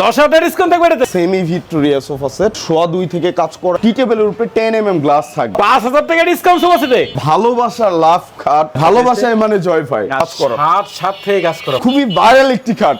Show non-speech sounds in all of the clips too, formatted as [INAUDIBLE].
দশ হাজার ডিসকাউন্ট থাকবে এটাতে সেমি ভিক্টোরিয়া সোফা সেট সোয়া দুই থেকে কাজ করা টি টেবিলের উপরে টেন এম এম গ্লাস থাকবে। পাঁচ হাজার টাকা ডিসকাউন্ট সব আছে ভালোবাসার লাভ খাট ভালোবাসায় মানে জয় ভাই কাজ করা। সাত সাত থেকে কাজ করা। খুবই ভাইরাল একটি খাট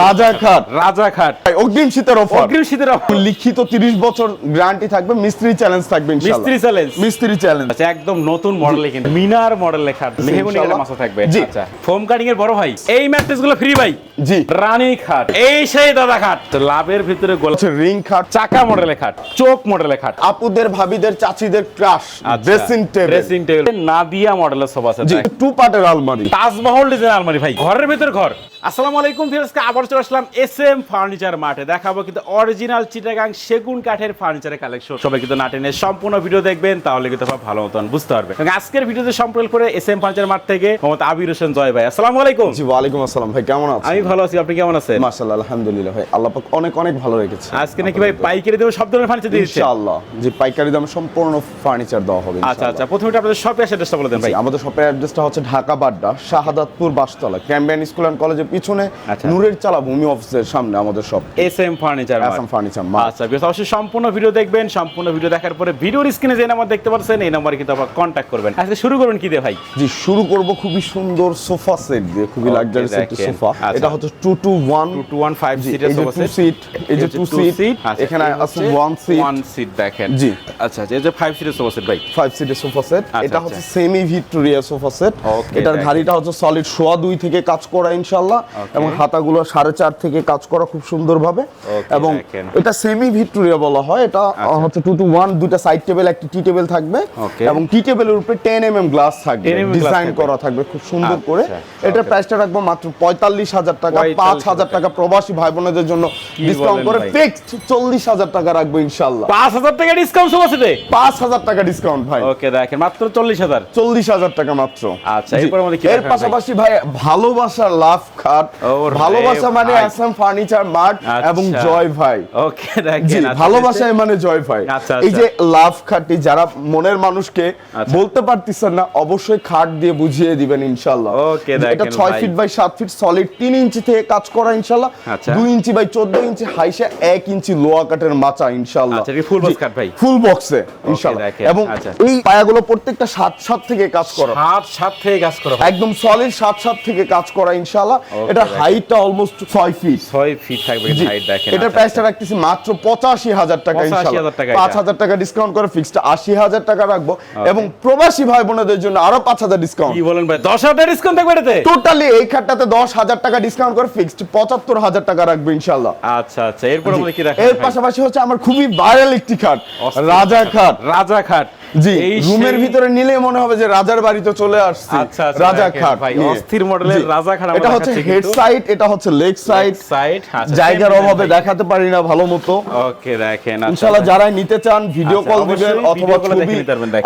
রাজা খাট রাজা খাট। অগ্রিম শীতের অফার অগ্রিম শীতের offer। লিখিত 30 বছর গ্যারান্টি থাকবে মিস্ত্রি চ্যালেঞ্জ থাকবে মিস্ত্রি চ্যালেঞ্জ মিস্ত্রি চ্যালেঞ্জ আচ্ছা একদম নতুন মডেল কিন্তু। মিনার মডেল মেহগুনি। মাছা থাকবে। আচ্ছা ফোম কাটিং এর বড় ভাই এই ম্যাট্রেসগুলো ফ্রি ভাই। জি। রানী খাট। এই সেই দাদা খাট। তো লাভের ভিতরে গোল রিং খাট চাকা মডেলের খাট চোখ মডেলের খাট। আপুদের ভাবিদের চাচিদের crush dressing table dressing table Nadia মডেলের সব আছে টু পার্টের আলমারি। তাজমহল ডিজাইন আলমারি ভাই। ঘরের ভিতর ঘর। আসসালামু আলাইকুম ফিরোজকে আবার চলে আসলাম এস এম ফার্নিচার মাঠে দেখাবো কিন্তু অরিজিনাল চিটাগাং সেগুন কাঠের ফার্নিচারের কালেকশন সবাই কিন্তু নাটেনের সম্পূর্ণ ভিডিও দেখবেন তাহলে কিন্তু ভালো মতন বুঝতে পারবে এবং আজকের ভিডিওতে সম্পর্ক করে এস এম ফার্নিচার মাঠ থেকে মোহাম্মদ আবির হোসেন জয় ভাই। আসসালামু আলাইকুম। জি ওয়ালাইকুম আসসালাম ভাই কেমন আছেন? আমি ভালো আছি আপনি কেমন আছেন? মাশাআল্লাহ আলহামদুলিল্লাহ ভাই আল্লাহ পাক অনেক অনেক ভালো রেখেছে। আজকে নাকি ভাই পাইকারি দেবো সব ধরনের ফার্নিচার দিচ্ছে? ইনশাআল্লাহ যে পাইকারি দামে সম্পূর্ণ ফার্নিচার দেওয়া হবে আচ্ছা আচ্ছা প্রথমে আপনাদের শপে এসে অ্যাড্রেসটা বলে দেন ভাই। আমাদের শপের অ্যাড্রেসটা হচ্ছে Dhaka Badda Shahadatpur Bashtola Cambrian school and কলেজের পিছনে আচ্ছা। নূরের চালা ভূমি অফিসের সামনে আমাদের shop S M furniture Assam furniture আচ্ছা বিকজ অবশ্যই সম্পূর্ণ ভিডিও দেখবেন সম্পূর্ণ ভিডিও দেখার পরে ভিডিওর স্ক্রিনে যে নাম্বার দেখতে পাচ্ছেন এই নাম্বারে কিন্তু আবার কন্ট্যাক্ট করবেন। আজকে শুরু করবেন কি দিয়ে ভাই? জি শুরু করব খুবই সুন্দর সোফা সেট দিয়ে খুবই লাক্সারিয়াস একটি সোফা। আচ্ছা। এটা হচ্ছে 2 two 1 two two one five জি, সিটের এই যে টু সিট এই যে টু সিট এখানে আছে ওয়ান সিট ওয়ান সিট দেখেন। জি। আচ্ছা আচ্ছা এই যে ফাইভ সিটের সোফা সেট ভাই। ফাইভ সিটের সোফা সেট আচ্ছা, এটা আচ্ছা। হচ্ছে সেমি ভিক্টোরিয়া সোফা সেট এটার ঘাড়িটা হচ্ছে সলিড সোয়া দুই থেকে কাজ করা ইনশাল্লাহ Okay. এবং হাতাগুলো সাড়ে চার থেকে কাজ করা খুব সুন্দরভাবে। এবং এটা সেমি ভিক্টোরিয়া বলা হয়। এটা হচ্ছে টু টু ওয়ান দুটা সাইড টেবিল একটি টি টেবিল থাকবে। এবং টি টেবিলের উপরে টেন এম এম গ্লাস থাকবে। 10 mm ডিজাইন করা থাকবে খুব সুন্দর করে। আচ্ছা, এটার okay. প্রাইসটা রাখব মাত্র পঁয়তাল্লিশ হাজার টাকা পাঁচ হাজার টাকা। প্রবাসী ভাই বোনেদের জন্য ডিসকাউন্ট করে ফিক্সড চল্লিশ হাজার টাকা রাখব ইনশাল্লাহ পাঁচ হাজার টাকা ডিসকাউন্ট সোফা সেটে পাঁচ হাজার টাকা ডিসকাউন্ট ভাই। ওকে দেখেন মাত্র চল্লিশ হাজার। চল্লিশ হাজার টাকা মাত্র। আচ্ছা, এর পাশাপাশি ভাই ভালোবাসার লাভ খাট ভালোবাসা মানে আসাম ফার্নিচার মার্ট আচ্ছা। এবং জয় ভাই ওকে দেখেন আচ্ছা, ভালোবাসায় মানে জয় ভাই আচ্ছা, এই আচ্ছা। যে লাভ খাটটি যারা মনের মানুষকে আচ্ছা। বলতে পারতেছেন না অবশ্যই খাট দিয়ে বুঝিয়ে দিবেন ইনশাল্লাহ ওকে, এটা দেখেন ছয় ভাই। ফিট বাই সাত ফিট সলিড তিন ইঞ্চি থেকে কাজ করা আচ্ছা। দুই ইঞ্চি বাই চোদ্দ ইঞ্চি হাইসা এক ইঞ্চি লোয়া কাটের মাচা ইনশাল্লাহ আচ্ছা, এটা কি full box কাঠ ভাই? ফুল বক্সে ইনশাল্লাহ এবং আচ্ছা। এই পায়াগুলো প্রত্যেকটা সাত সাত থেকে কাজ করা সাত সাত থেকে কাজ করা একদম সলিড সাত সাত থেকে কাজ করা ইনশাল্লাহ এটা হাইটটা অলমোস্ট ছয় ফিট ছয় ফিট থাকবে হাইট দেখেন এটার আচ্ছা, প্রাইসটা রাখতেছি মাত্র পঁচাশি হাজার টাকা 85,000 টাকা পাঁচ এটা। হাজার টাকা ডিসকাউন্ট করে ফিক্সড আশি হাজার টাকা রাখব। এবং প্রবাসী ভাই বোনদের জন্য আরও পাঁচ হাজার ডিসকাউন্ট কি বলেন ভাই দশ হাজার টাকা ডিসকাউন্ট থাকবে এটাতে? টোটালি এই খাটটাতে দশ হাজার টাকা ডিসকাউন্ট করে ফিক্সড পঁচাত্তর হাজার টাকা রাখব ইনশাল্লাহ আচ্ছা আচ্ছা এরপর আমাদের কি দেখেন এর পাশাপাশি হচ্ছে আমার খুবই ভাইরাল একটি খাট রাজা খাট। রাজা খাট। জি রুমের ভিতরে নিলে মনে হবে যে রাজার বাড়িতে চলে আসছি। আচ্ছা, আচ্ছা, রাজা খাট ভাই, অস্থির মডেলের রাজা খাট এটা হচ্ছে হেড সাইড এটা হচ্ছে লেগ সাইড সাইড জায়গার অভাবে দেখাতে পারি না ভালো মতো। ওকে দেখেন আচ্ছা, ইনশাআল্লাহ। যারা নিতে চান ভিডিও কল দিবেন অথবা ছবি।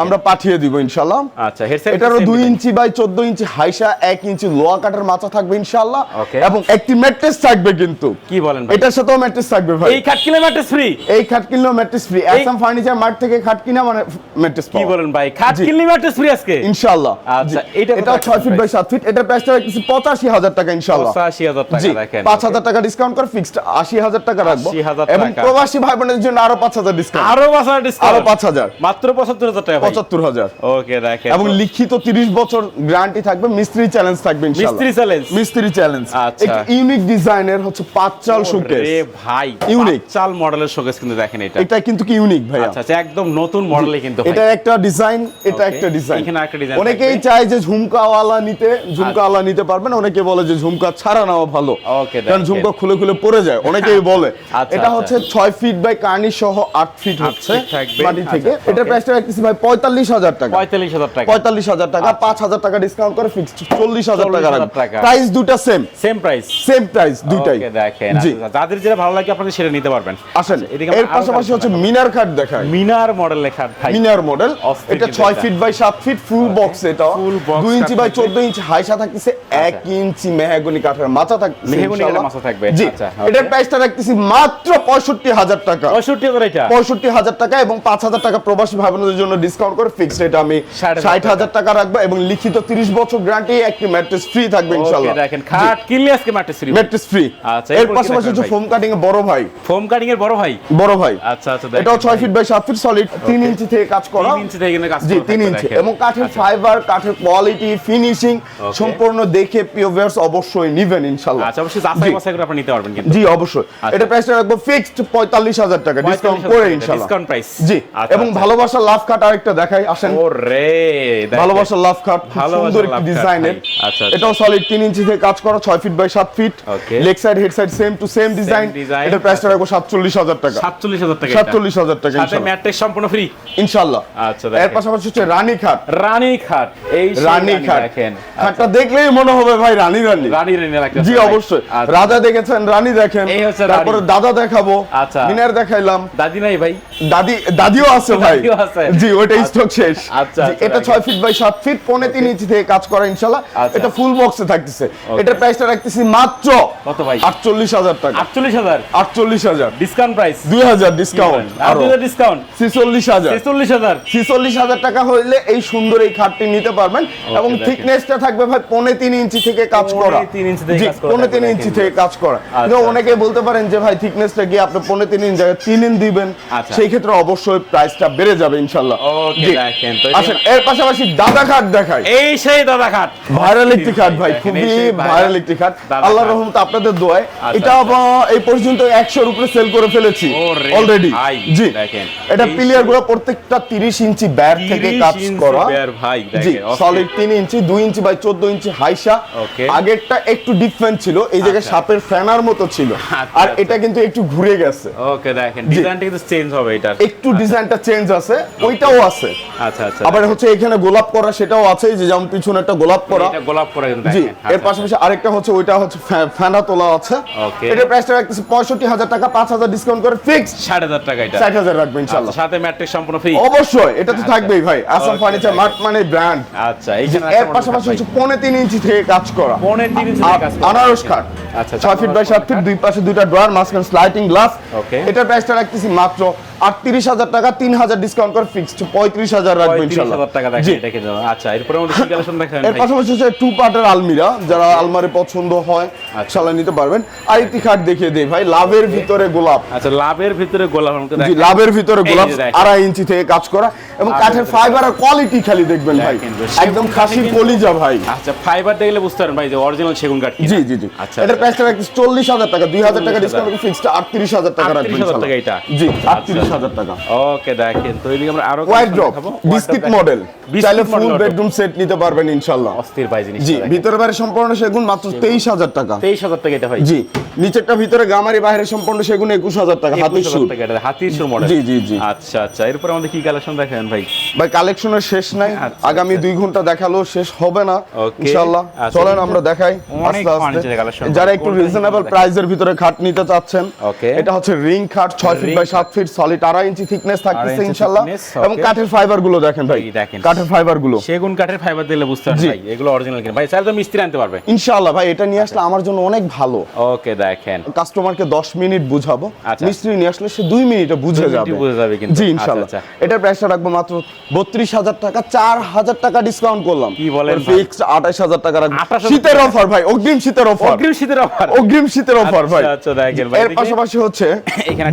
আমরা পাঠিয়ে দিব ইনশাআল্লাহ আচ্ছা হেডসেট এটারও দুই ইঞ্চি বাই চোদ্দ ইঞ্চি হাইসা এক ইঞ্চি লোয়া কাঠের মাথা থাকবে ইনশাআল্লাহ. এবং একটি ম্যাট্রেস থাকবে কিন্তু। কি বলেন ভাই? এটার সাথেও ম্যাট্রেস থাকবে ভাই। এই খাট কিনে ম্যাট্রেস ফ্রি এই খাট কিনলেও ম্যাট্রেস ফ্রি ফার্নিচার মার্ট থেকে খাট কিনা মানে ম্যাট্রেস কি বলেন ভাই? খাট জি। ম্যাট্রেস ফ্রি আজকে? ইনশাআল্লাহ। আচ্ছা, এটা কত এটা রাখছেন ফিট বাই সাত ফিট এটার প্রাইসটা রাখতেছি পঁচাশি হাজার টাকা ইনশাআল্লাহ। পঁচাশি হাজার টাকা জি দেখেন। পাঁচ হাজার টাকা ডিসকাউন্ট করে ফিক্সড আশি হাজার টাকা রাখব। এবং প্রবাসী ভাই বোনের জন্য আরও পাঁচ হাজার ডিসকাউন্ট আরও পাঁচ হাজার আরও ডিসকাউন্ট পাঁচ হাজার। মাত্র পঁচাত্তর হাজার টাকা ভাই। পঁচাত্তর হাজার। ওকে দেখেন। এবং লিখিত তিরিশ বছর গ্যারান্টি থাকবে মিস্ত্রি চ্যালেঞ্জ থাকবে ইনশাআল্লাহ। মিস্ত্রি চ্যালেঞ্জ মিস্ত্রি চ্যালেঞ্জ আচ্ছা। ইউনিক ডিজাইনের হচ্ছে পাঁচ চাল শোকেস রে ভাই Unique. চাল মডেলের শোকেস কিন্তু দেখেন এটা। এটা কিন্তু কি ইউনিক ভাইয়া? আচ্ছা আচ্ছা একদম নতুন মডেলে কিন্তু ভাই এটা একটা ডিজাইন এটা একটা ডিজাইন অনেকেই চায় যে ঝুমকাওয়ালা নিতে ঝুমকাওয়ালা নিতে পারবেন অনেকে বলে যে ঝুমকা ছাড়া নেওয়া ভালো। কারণ ঝুমকা খুলে খুলে পড়ে যায় অনেকেই [LAUGHS] বলে। আচ্ছা, এটা আচ্ছা। হচ্ছে ছয় ফিট বাই কার্নি সহ আট ফিট হচ্ছে মাটি থেকে। আচ্ছা, এটা. প্রাইসটা রাখতেছি ভাই পঁয়তাল্লিশ হাজার টাকা। পঁয়তাল্লিশ হাজার টাকা। পঁয়তাল্লিশ হাজার টাকা আচ্ছা। পাঁচ হাজার টাকা ডিসকাউন্ট করে ফিক্সড চল্লিশ হাজার টাকা 40,000 রাখব। টাকা। প্রাইস দুটা same same price same price দুটাই দেখেন। আচ্ছা, যাদের যেটা ভালো লাগে আপনাদের সেটা নিতে পারবেন। আসেন। এর পাশাপাশি হচ্ছে মিনার খাট দেখায় মিনার মডেল লেখা ভাই। Minar model model. এটা কিন্তু ছয় ফিট বাই সাত ফিট ফুল বক্স এটা। Full box দুই ইঞ্চি বাই থাকবে। চোদ্দ ইঞ্চি হাইসা থাকতেছে এক ইঞ্চি মেহাগনি কাঠের মাথা থাকতেছে মেহগনি কাঠের মাথা থাকবে, আচ্ছা, এটার প্রাইসটা রাখতেছি মাত্র পঁয়ষট্টি হাজার টাকা। পঁয়ষট্টি হাজার এটা? পঁয়ষট্টি হাজার টাকা এবং পাঁচ হাজার টাকা প্রবাসী ভাই বোনদের জন্য ডিসকাউন্ট করে ফিক্সড রেট আমি ষাট হাজার ষাট হাজার টাকা রাখব এবং লিখিত তিরিশ বছর গ্যারান্টি একটি ম্যাট্রেস ফ্রি থাকবে ওকে ইনশাল্লাহ দেখেন খাট কিনলে আজকে মাঠে ফ্রি ম্যাট্রেস ফ্রি আচ্ছা, এর পাশাপাশি হচ্ছে ফোম কাটিং এর বড় ভাই। ফোম কাটিং এর বড় ভাই? বড় ভাই। আচ্ছা আচ্ছা এটাও ছয় ফিট বাই সাত ফিট সলিড তিন ইঞ্চি থেকে কাজ করা তিন ইঞ্চি জি তিন এবং কাঠের আচ্ছা। ফাইবার কাঠের কোয়ালিটি ফিনিশিং সম্পূর্ণ দেখে পিওভিয়ার্স অবশ্যই নিবেন ইনশাল্লাহ। আচ্ছা অবশ্যই যাচাই বাছাই করে আপনি নিতে পারবেন কিন্তু। জি অবশ্যই। আচ্ছা। এটা প্রাইসটা রাখব ফিক্সড পঁয়তাল্লিশ হাজার টাকা ডিসকাউন্ট করে ইনশাল্লাহ। ডিসকাউন্ট প্রাইস জি এবং ভালোবাসার লাভ কাট আরেকটা দেখাই আসেন। ওরে ভালোবাসার লাভ কাট সুন্দর একটি ডিজাইনের আচ্ছা, আচ্ছা। এটাও সলিড তিন ইঞ্চি থেকে কাজ করা ছয় ফিট বাই সাত feet leg side head side same to same design এটার প্রাইসটা রাখব সাতচল্লিশ হাজার টাকা। সাতচল্লিশ হাজার টাকা সাতচল্লিশ হাজার টাকা সাথে ইনশাল্লাহ। সম্পূর্ণ ফ্রি ইনশাল্লাহ। আচ্ছা এর পাশাপাশি হচ্ছে রানী খাট। রানী খাট এই রানী খাট। খাটটা দেখলেই মনে হবে ভাই রানী রানী। রানী রানী লাগছে জি অবশ্যই। রাজা দেখেছেন রানী দেখেন। এই হচ্ছে তারপরে দাদা দেখাবো। আচ্ছা। মিনার দেখাইলাম। দাদি নাই ভাই। দাদি দাদিও আছে ভাই। জি ওইটা স্টক শেষ। আচ্ছা, আচ্ছা, এটা রাখেন। ছয় ফিট বাই সাত ফিট পৌনে তিন ইঞ্চি থেকে কাজ করা ইনশাল্লাহ। আচ্ছা। এটা ফুল বক্সে থাকতেছে। এটার প্রাইসটা রাখতেছি মাত্র কত ভাই? আটচল্লিশ হাজার টাকা। আটচল্লিশ হাজার? আটচল্লিশ হাজার। ডিসকাউন্ট প্রাইস দুই হাজার ডিসকাউন্ট আর আরও দুটো ডিসকাউন্ট ছিচল্লিশ হাজার। ছেচল্লিশ হাজার ছিচল্লিশ হাজার টাকা হইলে এই সুন্দর এই খাটটি নিতে পারবেন এবং থিকনেসটা থাকবে ভাই পৌনে তিন ইঞ্চি থেকে কাজ করা। পৌনে তিন ইঞ্চি থেকে কাজ করা। আচ্ছা। অনেকে বলতে পারেন যে ভাই থিকনেসটা গিয়ে আপনি পৌনে তিন ইঞ্চ জায়গায় তিন ইঞ্চ দিবেন। আচ্ছা। সেই ক্ষেত্রে অবশ্যই প্রাইসটা বেড়ে যাবে ইনশাল্লাহ আসেন এর পাশাপাশি দাদা খাট দেখাই। এই সেই দাদা খাট। ভাইরাল একটি খাট ভাই খুবই ভাইরাল একটি খাট। দাদা আল্লাহ রহমত আপনাদের দোয়ায়। আচ্ছা, এটা আচ্ছা। এই পর্যন্ত একশোর উপরে সেল করে ফেলেছি অলরেডি জি। এটা পিলিয়ারগুলো প্রত্যেকটা তিরিশ ইঞ্চি ব্যার থেকে কাজ করা। ভাই জি সলিড তিন ইঞ্চি দুই ইঞ্চি বাই চোদ্দ ইঞ্চি হাইসা. আগেরটা একটু ডিফারেন্ট ছিল এই জায়গায় আচ্ছা। সাপের ফ্যানার মতো ছিল। আচ্ছা, আর আচ্ছা। এটা কিন্তু একটু ঘুরে গেছে। ওকে দেখেন ডিজাইনটা কিন্তু চেঞ্জ হবে এটা একটু ডিজাইনটা চেঞ্জ আছে ওইটাও আছে। আচ্ছা আচ্ছা। আবার হচ্ছে এখানে গোলাপ করা সেটাও আছে যে যেমন পিছনে একটা গোলাপ করা। এটা গোলাপ করে কিন্তু জি এর আচ্ছা, পাশাপাশি আরেকটা হচ্ছে ওইটা হচ্ছে ফ্যানা তোলা আছে। Okay. এটার প্রাইসটা রাখতেছি পঁয়ষট্টি হাজার টাকা পাঁচ হাজার ডিসকাউন্ট করে ফিক্স ষাট হাজার টাকা এটা। ষাট হাজার রাখবেন ইনশাল্লাহ আচ্ছা, সাথে ম্যাট্রিক সম্পূর্ণ ফ্রি অবশ্যই এটা তো আচ্ছা। থাকবেই ভাই। আসাম ফার্নিচার মার্ট মানে ব্র্যান্ড আচ্ছা এইখানে এর পাশাপাশি হচ্ছে পৌনে তিন ইঞ্চি থেকে কাজ করা। পৌনে তিন ইঞ্চি থেকে কাজ করা। আনারস কাঠ আচ্ছা, ছয় ফিট বাই সাত ফিট দুই পাশে দুইটা ড্রয়ার মাঝখানে স্লাইডিং গ্লাস প্রাইসটা রাখতেছি মাত্র আটত্রিশ হাজার টাকা তিন হাজার ডিসকাউন্ট করে ফিক্সড পঁয়ত্রিশ হাজার পঁয়ত্রিশ ইনশাল্লাহ। টাকা আচ্ছা এরপরে আমাদের কালেকশন দেখেন এর পাশাপাশি হচ্ছে টু পার্টের আলমিরা যারা আলমারি পছন্দ হয় আচ্ছা। সালা নিতে পারবেন। আর একটি খাট দেখিয়ে দেই ভাই লাভের ভিতরে গোলাপ। আচ্ছা লাভের ভিতরে গোলাপ আমাকে দেখেন। লাভের ভিতরে গোলাপ আড়াই ইঞ্চি থেকে কাজ করা এবং কাঠের ফাইবার আর কোয়ালিটি খালি দেখবেন ভাই। একদম খাসির কলিজা ভাই। আচ্ছা ফাইবার দেখলে বুঝতে পারেন ভাই যে অরিজিনাল সেগুন কাঠ জি জি জি। আচ্ছা এটার প্রাইসটা রাখছি চল্লিশ হাজার টাকা দুই হাজার টাকা 40,000 ডিসকাউন্ট ফিক্সড আটত্রিশ হাজার টাকা রাখবেন 38,000 টাকা এটা? জি আচ্ছা। আটত্রিশ হাজার টাকা। ওকে দেখেন তো এদিকে আমরা আরও ওয়াইড ড্রপ। বিস্কিট মডেল চাইলে ফুল বেডরুম সেট নিতে পারবেন ইনশাল্লাহ অস্থির ভাই জিনিস জি ভিতরে বাইরে সম্পূর্ণ সেগুন মাত্র তেইশ হাজার টাকা। তেইশ হাজার টাকা এটা ভাই। জি নিচেরটা ভিতরে গামারি বাইরে সম্পূর্ণ সেগুন একুশ হাজার টাকা হাতির 21,000 সুর। হাতির সুর মডেল জি, জি, জি। আচ্ছা আচ্ছা এরপর আমাদের কি কালেকশন দেখেন ভাই? ভাই কালেকশনের শেষ নাই। আচ্ছা, আগামী আচ্ছা। দুই ঘণ্টা দেখাল শেষ হবে না. ইনশাআল্লাহ। আচ্ছা, চলেন আমরা দেখাই। আস্তে আস্তে। যারা। একটু রিজনেবল? প্রাইসের ভিতরে খাট নিতে চাচ্ছেন এটা হচ্ছে রিং খাট ছয় ফিট Ring বাই সাত ফিট সলিড আড়াই ইঞ্চি থিকনেস থাকতেছে ইনশাআল্লাহ। এবং কাঠের ফাইবার গুলো দেখেন ভাই। দেখেন। কাঠের ফাইবারগুলো সেগুন কাঠের ফাইবার দিলে বুঝতে পারেন জি। ভাই এগুলো অরিজিনাল কিনা। ভাই চাইলে তো মিস্ত্রি আনতে পারবে। ইনশাআল্লাহ ভাই এটা নিয়ে আসলে আমার জন্য অনেক ভালো। ওকে দেখেন। কাস্টমারকে দশ মিনিট বুঝাবো। আচ্ছা। মিস্ত্রি নিয়ে আসলে সে দুই মিনিটে বুঝে যাবে। বুঝে যাবে কিন্তু। জি আচ্ছা, ইনশাআল্লাহ। আচ্ছা। এটার প্রাইসটা রাখব মাত্র বত্রিশ হাজার টাকা চার হাজার টাকা ডিসকাউন্ট করলাম। কি বলেন? ফিক্সড আঠাশ হাজার টাকা রাখব। শীতের অফার ভাই অগ্রিম শীতের অফার অগ্রিম শীতের অফার অগ্রিম শীতের অফার ভাই। আচ্ছা, আচ্ছা, দেখেন ভাই, এর পাশাপাশি হচ্ছে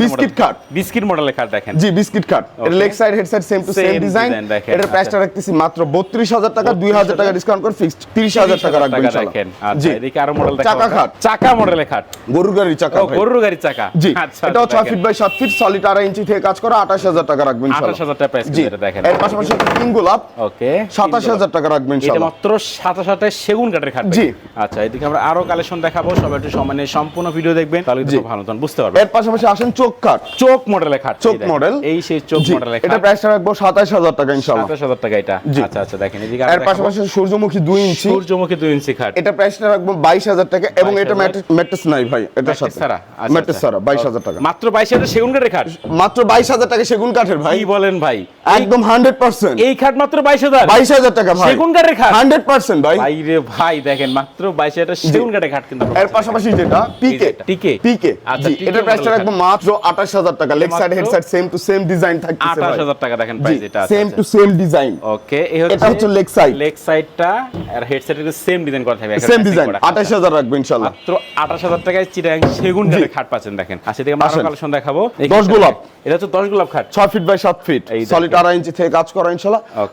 বিস্কিট কাট বিস্কিট মডেলের খাট দেখেন। জি বিস্কিট কাট এর leg side head side same to same Same design এটার প্রাইসটা আচ্ছা। রাখতেছি মাত্র বত্রিশ হাজার টাকা দুই হাজার টাকা ডিসকাউন্ট করে ফিক্সড তিরিশ হাজার টাকা রাখবেন ইনশাআল্লাহ। আচ্ছা জি। এদিকে আরও মডেল চাকা খাট। চাকা মডেলের খাট। গরুর গাড়ি চাকা গরুর গাড়ির চাকা। জি এটাও ছয় ফিট বাই সাত ফিট সলিড আড়াই ইঞ্চি থেকে কাজ করা আঠাশ হাজার টাকা রাখবেন ইনশাআল্লাহ। 28,000 টাকা জি এটা দেখেন। এর পাশাপাশি কিং গোলাপ। ওকে সাতাশ হাজার টাকা রাখবেন এটা মাত্র সাথে সাথে সেগুন কাঠের খাট জি। আচ্ছা এদিকে আমরা আরও কালেকশন দেখাবো। সবাই একটু সমানে সম্পূর্ণ ভিডিও দেখবেন তাহলে কিন্তু ভালো তখন বুঝতে পারবেন। এর পাশাপাশি আসেন চোখ কাঠ চোখ মডেলের খাট চোখ মডেল এই সেই চোখ জি, মডেল এটা প্রাইসটা রাখব সাতাশ হাজার টাকা ইনশাল্লাহ সাতাশ হাজার টাকা এটা? আচ্ছা আচ্ছা দেখেন এদিকে এর পাশাপাশি সূর্যমুখী দুই ইঞ্চি। সূর্যমুখী দুই ইঞ্চি খাট। এটা প্রাইসটা রাখব বাইশ হাজার টাকা এবং এটা ম্যাট্রেস নাই ভাই এটার ম্যাট্রেস সাথে। ছাড়া? আচ্ছা, ম্যাট্রেস আচ্ছা। ছাড়া বাইশ হাজার টাকা। মাত্র বাইশ হাজার সেগুন কাঠের খাট? মাত্র বাইশ হাজার টাকা সেগুন কাঠের ভাই। বলেন ভাই? একদম হান্ড্রেড পার্সেন্ট। এই খাট মাত্র বাইশ হাজার? বাইশ হাজার টাকা ভাই। সেগুন কাঠের খাট? হান্ড্রেড পার্সেন্ট ভাই। ভাই রে ভাই দেখেন মাত্র বাইশ হাজার সেগুন কাঠের খাট কিন্তু। এর পাশাপাশি যেটা পিকে যেটা, পিকে? আচ্ছা, জি এটা প্রাইসটা রাখব মাত্র আটাশ হাজার টাকা। Leg side head side same to same design থাকতেছে আঠাশ হাজার টাকা দেখেন প্রাইস এটা same to same design okay এই এটা হচ্ছে leg side। লেগ সাইডটা আর হেড সাইডের সেম ডিজাইন করা থাকবে। সেম ডিজাইন আঠাশ হাজার রাখব ইনশাল্লাহ। মাত্র আঠাশ হাজার টাকায় চিটাং সেগুন কাঠের খাট পাচ্ছেন দেখেন। আচ্ছা আরও আসেন। কালেকশন দেখাবো। দশ গোলাপ। এটা হচ্ছে দশ গোলাপ খাট। ছয় ফিট বাই সাত ফিট সলিড আড়াই ইঞ্চি থেকে কাজ করা.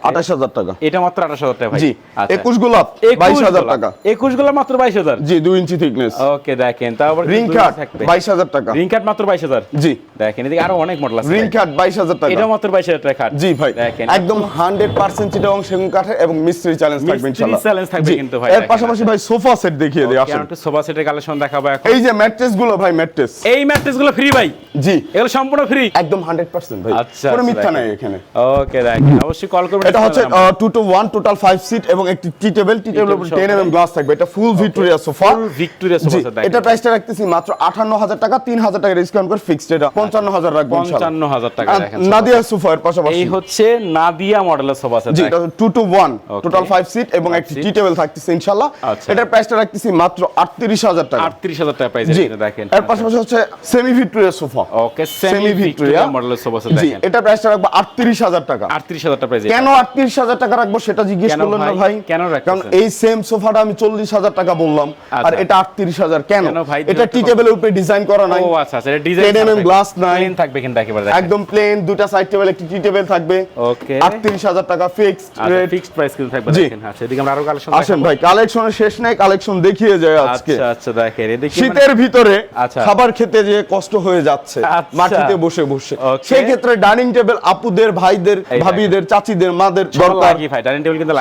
আঠাশ হাজার টাকা। এটা মাত্র আঠাশ হাজার টাকা ভাই। জি। আচ্ছা। একুশ গোলাপ একুশ বাইশ হাজার গোলাপ। টাকা। একুশ গোলাপ মাত্র বাইশ হাজার। জি দুই ইঞ্চি থিকনেস ওকে দেখেন তারপর রিং কাট বাইশ হাজার টাকা। রিং কাট মাত্র বাইশ হাজার। জি। দেখেন এদিকে আরও অনেক মডেল আছে রিং কাট বাইশ হাজার টাকা। এটা মাত্র বাইশ হাজার টাকা খাট। জি ভাই। দেখেন। একদম হান্ড্রেড পার্সেন্ট চিটাগং সেগুন কাঠের এবং মিস্ত্রি চ্যালেঞ্জ থাকবে ইনশাল্লাহ। challenge থাকবে কিন্তু ভাই, এর পাশাপাশি ভাই সোফা সেট দেখিয়ে দিই আসুন। একটু সোফা সেটের কালেকশন দেখাবো এখন। এই যে ম্যাট্রেসগুলো ভাই ম্যাট্রেস এই ম্যাট্রেসগুলো ফ্রি ভাই। জি। এগুলো সম্পূর্ণ ফ্রি একদম হান্ড্রেড পার্সেন্ট ভাই। আচ্ছা, কোনো আচ্ছা, মিথ্যা নাই এখানে। ওকে অবশ্যই কল করবেন এটা হচ্ছে two two one total five seat এবং একটি টি টেবিল টি টেবিল উপর টেন এম গ্লাস থাকবে। এটা full Victoria sofa Victoria sofa set এটা প্রাইসটা রাখতেছি মাত্র আঠান্ন হাজার টাকা তিন হাজার টাকা ডিসকাউন্ট করে ফিক্সড এটা। পঞ্চান্ন হাজার রাখব পঞ্চান্ন হাজার টাকা দেখেন নাদিয়া সোফা এর পাশাপাশি। এই হচ্ছে নাদিয়া মডেলের সোফা সেট জি এটা two two one Okay. Total five seat এবং একটি টি টেবিল থাকতেছে ইনশাল্লাহ। আচ্ছা। এটার প্রাইসটা রাখতেছি মাত্র আটত্রিশ হাজার টাকা। আটত্রিশ হাজার টাকা প্রাইস জি। দেখেন। এর পাশাপাশি হচ্ছে semi Victoria sofa okay semi Victoria মডেলের সোফা সেট দেখেন। এটা প্রাইসটা রাখব আটত্রিশ হাজার টাকা। আটত্রিশ হাজার টাকা প্রাইস কেন আটত্রিশ হাজার টাকা রাখব সেটা জিজ্ঞেস করলেন না ভাই? কেন? কারণ এই সেম সোফাটা আমি চল্লিশ হাজার টাকা বললাম আর আচ্ছা। এটা আটত্রিশ হাজার। কেন? কেন এটা টি টেবিলের উপরে ডিজাইন করা নাই। ও আচ্ছা আচ্ছা এটা ডিজাইন 10 glass নাই। প্লেন থাকবে কিন্তু একেবারে দেখেন। একদম প্লেন দুটা সাইড টেবিল একটি টি টেবিল থাকবে। ওকে আটত্রিশ হাজার টাকা ফিক্সড রেট ফিক্সড প্রাইস কিন্তু থাকবে দেখেন। আচ্ছা এদিকে আমরা আরও কালেকশন আসেন ভাই কালেকশনের শেষ নাই কালেকশন দেখিয়ে যায় আজকে। আচ্ছা আচ্ছা দেখেন এদিকে মানে- শীতের ভিতরে আচ্ছা। খাবার খেতে যে কষ্ট হয়ে যাচ্ছে আচ্ছা। মাটিতে বসে বসে। সেই ক্ষেত্রে ডাইনিং টেবিল আপুদের ভাইদের ভাবিদের চাচিদের মাদের দরকার।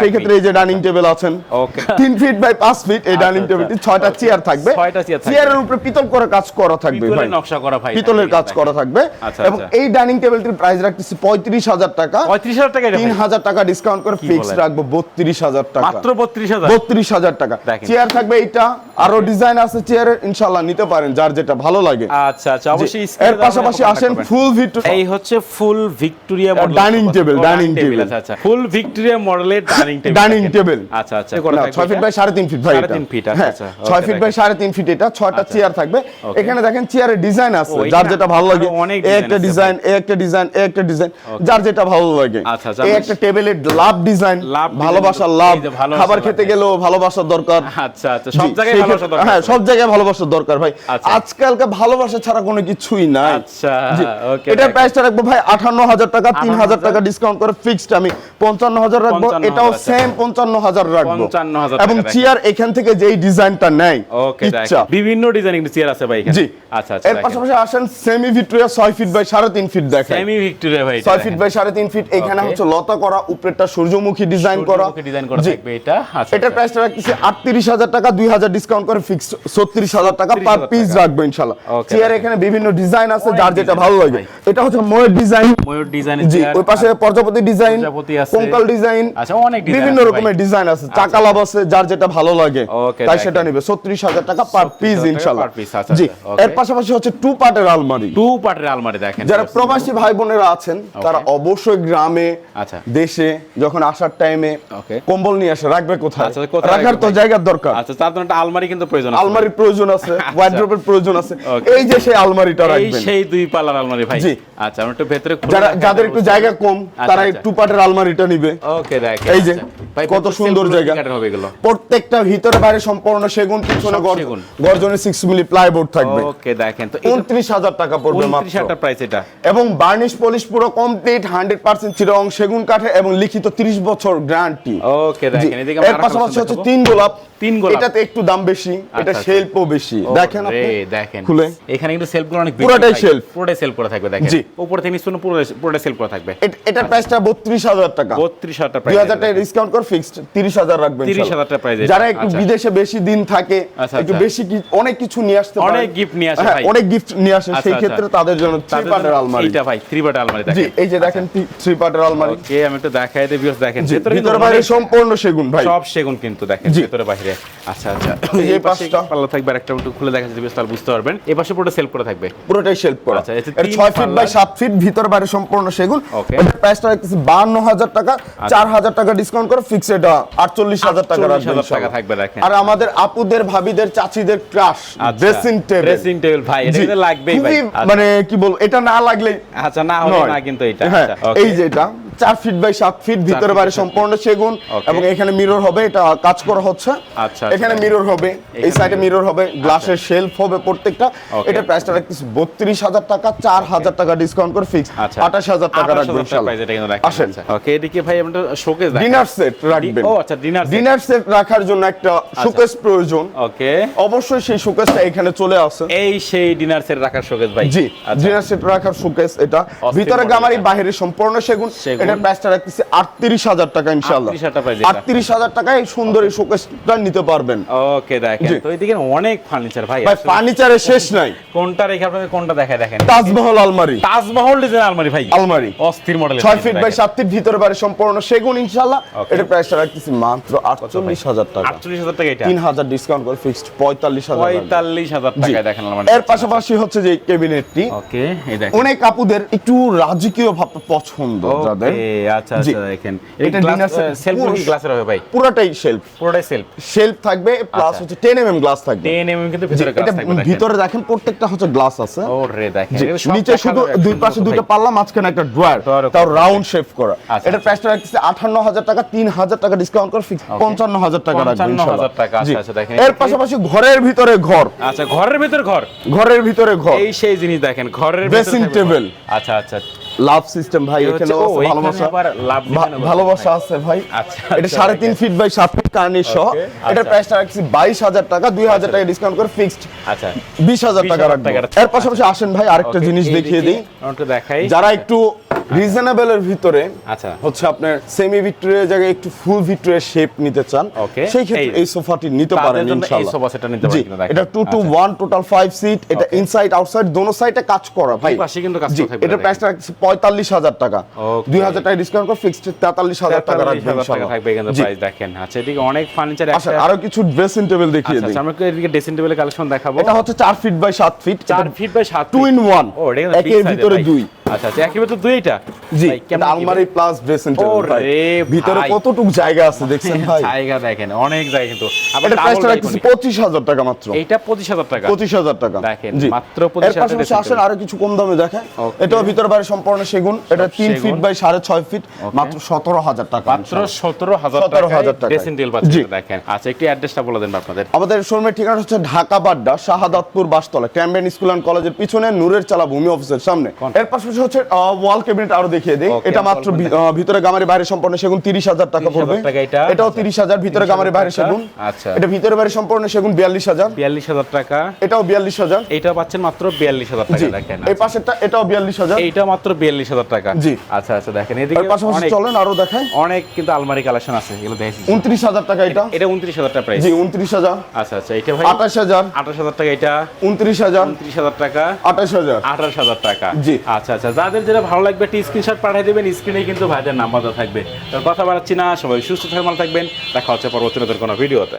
সেই ক্ষেত্রে এই যে ডাইনিং টেবিল আছেন তিন ফিট বাই পাঁচ ফিট এই আচ্ছা, ডাইনিং আচ্ছা। টেবিলটি ছয়টা চেয়ার থাকবে। ছয়টা চেয়ার থাকবে। চেয়ারের উপরে পিতল করে কাজ করা থাকবে পিতলের নকশা করা ভাই পিতলের কাজ করা থাকবে। আচ্ছা, এবং আচ্ছা। এই ডাইনিং টেবিলটির প্রাইস রাখতেছি পঁয়ত্রিশ হাজার টাকা। পঁয়ত্রিশ হাজার টাকা তিন হাজার টাকা ডিসকাউন্ট করে ফিক্স রাখব বত্রিশ হাজার টাকা। মাত্র বত্রিশ হাজার। বত্রিশ হাজার টাকা। চেয়ার থাকবে এইটা আরও ডিজাইন আছে চেয়ারের ইনশাল্লাহ নিতে পারেন যার যেটা ভালো লাগে। আচ্ছা আচ্ছা অবশ্যই এর পাশাপাশি আসেন ফুল ভিক্টোরিয়া এই হচ্ছে full Victoria model dining table, dining table। আচ্ছা আচ্ছা। ফুল ভিক্টোরিয়া মডেলের ডাইনিং টেবিল ডাইনিং টেবিল আচ্ছা আচ্ছা করে না, থাকবে ছয় ফিট বাই সাড়ে তিন ফিট ভাই এটা। তিন feet, আচ্ছা, হ্যাঁ, আচ্ছা, ছয় ফিট বাই দেখেন। সাড়ে তিন ফিট এটা ছয়টা আচ্ছা। চেয়ার থাকবে। এখানে দেখেন চেয়ারের ডিজাইন আছে যার যেটা ভালো লাগে একটা ডিজাইন একটা ডিজাইন একটা ডিজাইন যার যেটা ভালো লাগে। আচ্ছা, আচ্ছা, এই একটা টেবিলের লাভ ডিজাইন ভালোবাসার লাভ খাবার খেতে হ্যাঁ। গেলেও ভালোবাসার দরকার। আচ্ছা আচ্ছা সব জায়গায় হ্যাঁ সব জায়গায় ভালোবাসার দরকার ভাই। আচ্ছা। আজকালকার ভালোবাসা ছাড়া কোনো কিছুই নাই। আচ্ছা ওকে এটার প্রাইসটা রাখব ভাই আঠান্ন হাজার টাকা তিন হাজার টাকা ডিসকাউন্ট করে ফিক্সড আমি পঞ্চান্ন হাজার রাখব এটাও আচ্ছা। সেম পঞ্চান্ন হাজার রাখব 55,000 এবং চেয়ার এখান থেকে যেই ডিজাইনটা ওকে বিভিন্ন ডিজাইনিং চেয়ার আছে ভাই এখানে। জি। আচ্ছা আচ্ছা এর পাশাপাশি আসেন সেমি ভিক্টোরিয়া ফিট বাই সাড়ে তিন ফিট দেখেন। সেমি ভিক্টোরিয়া ভাই ফিট বাই সাড়ে তিন ফিট এখানে হচ্ছে লতা করা উপরেরটা সূর্যমুখী ডিজাইন করা। ডিজাইন করা থাকবে এটা। আচ্ছা এটার প্রাইসটা রাখতেছি আটত্রিশ হাজার টাকা দুই হাজার ডিসকাউন্ট করে ফিক্স ছত্রিশ হাজার টাকা পার পিস রাখব ইনশাল্লাহ। চেয়ার এখানে বিভিন্ন ডিজাইন আছে যার যেটা ভালো লাগে এটা হচ্ছে ময়ের ডিজাইন ময়ূর ডিজাইন জি ওই পাশে প্রজাপতি ডিজাইন। কঙ্কাল ডিজাইন আচ্ছা, অনেক বিভিন্ন রকমের ডিজাইন আছে। চাকা লাভ আছে যার যেটা ভালো লাগে। তাই সেটা নিবে। ছত্রিশ হাজার টাকা পার পিস ইনশাল্লাহ। আচ্ছা, জি আচ্ছা, এর পাশাপাশি হচ্ছে টু পার্টের আলমারি। টু পার্টের আলমারি দেখেন। যারা প্রবাসী ভাই বোনেরা আছেন তারা অবশ্যই গ্রামে আচ্ছা। দেশে যখন আসার টাইমে কম্বল নিয়ে আসে রাখবে কোথায়? আচ্ছা, রাখার তো? জায়গার দরকার। আচ্ছা তার জন্য একটা আলমারি কিন্তু প্রয়োজন আছে। আলমারির প্রয়োজন আছে ওয়ার্ড্রোবের প্রয়োজন আছে। এই যে সেই আলমারিটা এই সেই দুই পাল্লার আলমারি ভাই। জি। আচ্ছা আমরা একটু ভেতরে যারা যাদের একটু জায়গা কম আচ্ছা, তারা আচ্ছা। একটু পাটের আলমারিটা নিবে। ওকে দেখেন এই যে, আচ্ছা। কত সুন্দর জায়গা। হবে এগুলো। প্রত্যেকটা ভিতরে বাইরে সম্পূর্ণ সেগুন পিছনে সব গর্জ- সিক্স মিলি প্লাইবোর্ড থাকবে। ওকে দেখেন তো উনত্রিশ হাজার টাকা পড়বে মাত্র। হাজার প্রাইস এটা। এবং বার্নিশ পলিশ পুরো কমপ্লিট হান্ড্রেড পার্সেন্ট চিরং সেগুন কাঠে এবং লিখিত তিরিশ বছর গ্যারান্টি ওকে দেখেন এদিকে পাশাপাশি হচ্ছে তিন গোলাপ। তিন গোলাপ। এটাতে একটু দাম বেশি এটা আচ্ছা। শেলফও বেশি দেখেন আপনি দেখেন খুলে এখানে কিন্তু সেলফগুলো অনেক পুরোটাই। পুরোটাই করা থাকবে দেখেন। উপর থেকে নিচ পর্যন্ত পুরোটাই করা থাকবে এট- প্রাইসটা বত্রিশ হাজার টাকা বত্রিশ হাজার টাকা দুই হাজার টাকা ডিসকাউন্ট করে ফিক্সড তিরিশ হাজার রাখবেন 30,000 টাকা এটা। যারা একটু আচ্ছা। বিদেশে বেশি দিন থাকে আচ্ছা, একটু আচ্ছা। বেশি অনেক কিছু নিয়ে আসতে পারে অনেক gift নিয়ে আসে হ্যাঁ, ভাই। অনেক গিফট নিয়ে আসে আচ্ছা, সেই আচ্ছা। ক্ষেত্রে তাদের জন্য থ্রি পার্টের আলমারি এইটা ভাই থ্রি পার্টের আলমারি জি এই যে দেখেন থ্রি পার্টের আলমারি ওকে আমি একটু দেখাই দিই ভিউয়ার্স দেখেন ভিতরে বাইরে সম্পূর্ণ সেগুন ভাই সব সেগুন কিন্তু দেখেন। ভেতরে বাইরে আচ্ছা আচ্ছা। এই পাশটা। পাল্লা থাকবে একটা একটু খুলে দেখা যাবে তাহলে বুঝতে পারবেন। এই পাশে পুরো সেলফ করা থাকবে। পুরোটাই শেল্ফ করা। আচ্ছা, এটা তিন ছয় ফিট বাই পাল্লা। সাত ফিট ভিতর বাইরে সম্পূর্ণ সেগুন। Okay. প্রাইসটা রাখতেছি বাহান্ন হাজার টাকা। আচ্ছা। চার হাজার টাকা ডিসকাউন্ট করে ফিক্স এটা আটচল্লিশ হাজার টাকা রাখবেন টাকা থাকবে দেখেন। আর আমাদের আপুদের ভাবিদের চাচিদের crush dressing table dressing table ভাই এটা কিন্তু লাগবেই ভাই। আচ্ছা। মানে কি বলব এটা না লাগলে আচ্ছা না হলে না কিন্তু এটা। হ্যাঁ আচ্ছা, এই যে এটা। চার ফিট বাই সাত ফিট ভিতরে বাইরে সম্পূর্ণ সেগুন এবং এখানে মিরর হবে এটা কাজ করা হচ্ছে। আচ্ছা, এখানে আচ্ছা। মিরর হবে এই সাইডে মিরর হবে গ্লাসের শেলফ হবে প্রত্যেকটা। এটা প্রাইসটা রাখতেছি বত্রিশ হাজার টাকা চার হাজার টাকা ডিসকাউন্ট করে ফিক্স আচ্ছা। আঠাশ হাজার টাকা রাখবেন। আসেন। আচ্ছা। ওকে এদিকে ভাই আমরা শোকেস ডিনার সেট রাখবেন। ও আচ্ছা ডিনার ডিনার সেট রাখার জন্য একটা শোকেস প্রয়োজন। ওকে অবশ্যই সেই শোকেসটা এখানে চলে আসে। এই সেই ডিনার সেট রাখার শোকেস ভাই। জি আচ্ছা। ডিনার সেট রাখার শোকেস এটা। ভিতরে গামারি। বাইরে সম্পূর্ণ সেগুন। এটার প্রাইসটা রাখতেছি আটত্রিশ হাজার টাকা ইনশাল্লাহ 38,000 টাকা টাকায় সুন্দর এই শোকেসটা নিতে পারবেন। ওকে দেখেন। তো এইদিকে অনেক ফার্নিচার ভাই ভাই শেষ নাই। কোনটা রেখে আপনাদের কোনটা দেখায় দেখেন? তাজমহল আলমারি। তাজমহল ডিজাইন আলমারি ভাই। আলমারি। অস্থির মডেল ফিট বাই ফিট ভিতরে সম্পূর্ণ সেগুন. এটার প্রাইসটা রাখতেছি মাত্র আটচল্লিশ হাজার টাকা। আটচল্লিশ হাজার টাকা এটা। তিন হাজার ডিসকাউন্ট করে ফিক্সড পঁয়তাল্লিশ হাজার টাকা। পঁয়তাল্লিশ হাজার জি। টাকায় দেখেন আলমারি এর পাশাপাশি হচ্ছে যে ক্যাবিনেটটি ওকে এই দেখেন। অনেক আপুদের একটু রাজকীয় ভাব পছন্দ যাদের। আচ্ছা আচ্ছা দেখেন। এটা ডিনার সেলফ কি গ্লাসের হবে ভাই? পুরোটাই শেলফ পুরোটাই সেলফ শেলফ থাকবে প্লাস। হচ্ছে টেন এম এম গ্লাস থাকবে 10 কিন্তু ভিতরে গ্লাস থাকবে দেখেন। ভিতরে দেখেন প্রত্যেকটা হচ্ছে গ্লাস আছে। ও দেখেন জি, এটা সব নিচে শুধু দুই পাশে মতো পাল্লা মাঝখানে একটা ড্রয়ার ড্রয়ার তাও রাউন্ড শেপ করা। এটা প্রাইসটা রাখতেছে আঠান্ন হাজার টাকা তিন হাজার টাকা ডিসকাউন্ট করে ফিক্স পঞ্চান্ন হাজার টাকা রাখবেন 55,000 টাকা, আচ্ছা, আচ্ছা, দেখেন। এর পাশাপাশি ঘরের ভিতরে ঘর। আচ্ছা ঘরের ভিতর ঘর? ঘরের ভিতরে ঘর। এই সেই জিনিস দেখেন ঘরের। আচ্ছা আচ্ছা। লাভ সিস্টেম ভাই এখানে ভালোবাসা ভালোবাসা আছে। ভাই। আচ্ছা, এটা আচ্ছা, সাড়ে তিন ফিট বাই সাত ফিট কার্নি সহ। এটার আচ্ছা। প্রাইসটা রাখছি বাইশ হাজার টাকা দুই হাজার টাকা ডিসকাউন্ট করে ফিক্সড আচ্ছা। বিশ হাজার টাকা 20,000 রাখব। এর পাশাপাশি আসেন ভাই আরেকটা জিনিস দেখিয়ে দিই। যারা একটু রিজনেবলের ভিতরে আচ্ছা। হচ্ছে আপনার সেমি ভিক্টোরিয়ার জায়গায় একটু ফুল ভিক্টোরিয়ার শেপ নিতে চান। সেই ক্ষেত্রে এই- সোফাটি নিতে পারেন এই ইনশাআল্লাহ। সোফা নিতে পারেন। এটা 2 টু আচ্ছা। 1 টোটাল 5 সিট এটা ইনসাইড আউটসাইড দোনো সাইডে কাজ করা ভাই। পাশে কিন্তু কাজ থাকবে, এটা। প্রাইসটা রাখছি 45000 টাকা। Okay. 2000 টাকা ডিসকাউন্ট করে ফিক্সড 43000 টাকা রাখবেন টাকা ইনশাআল্লাহ। থাকবে কিন্তু প্রাইস দেখেন। আচ্ছা এদিকে অনেক ফার্নিচার আচ্ছা আরও কিছু ড্রেসিং টেবিল দেখিয়ে আচ্ছা দিই। আচ্ছা, আমরা এদিকে ড্রেসিং টেবিলের কালেকশন দেখাবো। এটা হচ্ছে 4 feet by 7 feet 4 feet by 7 two in one ও এটা size ভিতরে দুই। আচ্ছা আচ্ছা একের ভিতরে দুই এটা জি এটা আলমারি প্লাস ড্রেসিং টেবিল ভিতরে কতটুকু জায়গা আছে দেখছেন [LAUGHS] ভাই? জায়গা দেখেন অনেক জায়গা কিন্তু। আবার এটা প্রাইসটা balcony। রাখতেছি পঁচিশ হাজার টাকা মাত্র। এইটা 25000 টাকা। পঁচিশ হাজার টাকা। দেখেন, মাত্র 25,000 টাকা আসেন আরও কিছু কম দামে দেখেন Okay. এটাও ভিতরে বাইরে সম্পূর্ণ সেগুন। এটা তিন সেগুন। ফিট বাই সাড়ে ছয় ফিট মাত্র সতেরো হাজার টাকা মাত্র 17000 17,000 টাকা ড্রেসিং টেবিল পাচ্ছেন দেখেন। আচ্ছা একটু অ্যাড্রেসটা বলে দেন আপনাদের। আমাদের শোরুমের ঠিকানা হচ্ছে Dhaka Badda Shahadatpur Bashtola Cambrian school and কলেজের পিছনে নূরের চালা ভূমি অফিসের সামনে। এর পাশাপাশি হচ্ছে ওয়াল ক্যাবিনেট আরও দেখিয়ে দিই। এটা মাত্র ভিতরে গামারি বাইরে সম্পূর্ণ সেগুন তিরিশ হাজার টাকা পড়বে। এটাও তিরিশ হাজার ভিতরে 30,000 গামারি বাইরে সেগুন। আচ্ছা। এটা ভিতরে বাইরে সম্পূর্ণ সেগুন বিয়াল্লিশ হাজার। 42000 টাকা। এটাও বিয়াল্লিশ হাজার। এইটা পাচ্ছেন মাত্র 42000 টাকা দেখেন এই পাশেরটা এটাও বিয়াল্লিশ হাজার। এইটা মাত্র 42000 টাকা। জি। আচ্ছা আচ্ছা দেখেন এদিকে পাশাপাশি অনেক চলেন আরও দেখাই। অনেক কিন্তু আলমারি কালেকশন আছে এগুলো উনত্রিশ হাজার টাকা এটা। এটা 29000 টাকা প্রাইস জি উনত্রিশ হাজার। আচ্ছা আচ্ছা এটা ভাই আঠাশ হাজার। 28000 টাকা এটা। উনত্রিশ হাজার। 29000 টাকা। আঠাশ হাজার। 28000 টাকা। জি। আচ্ছা আচ্ছা যাদের যেটা ভালো লাগবে, একটি স্ক্রিনশট পাঠিয়ে দেবেন স্ক্রিনে কিন্তু ভাইদের নাম্বারটা থাকবে। তার কথা বাড়াচ্ছি না, সবাই সুস্থ থাকবেন। দেখা হচ্ছে পরবর্তী নতুন কোনো ভিডিওতে।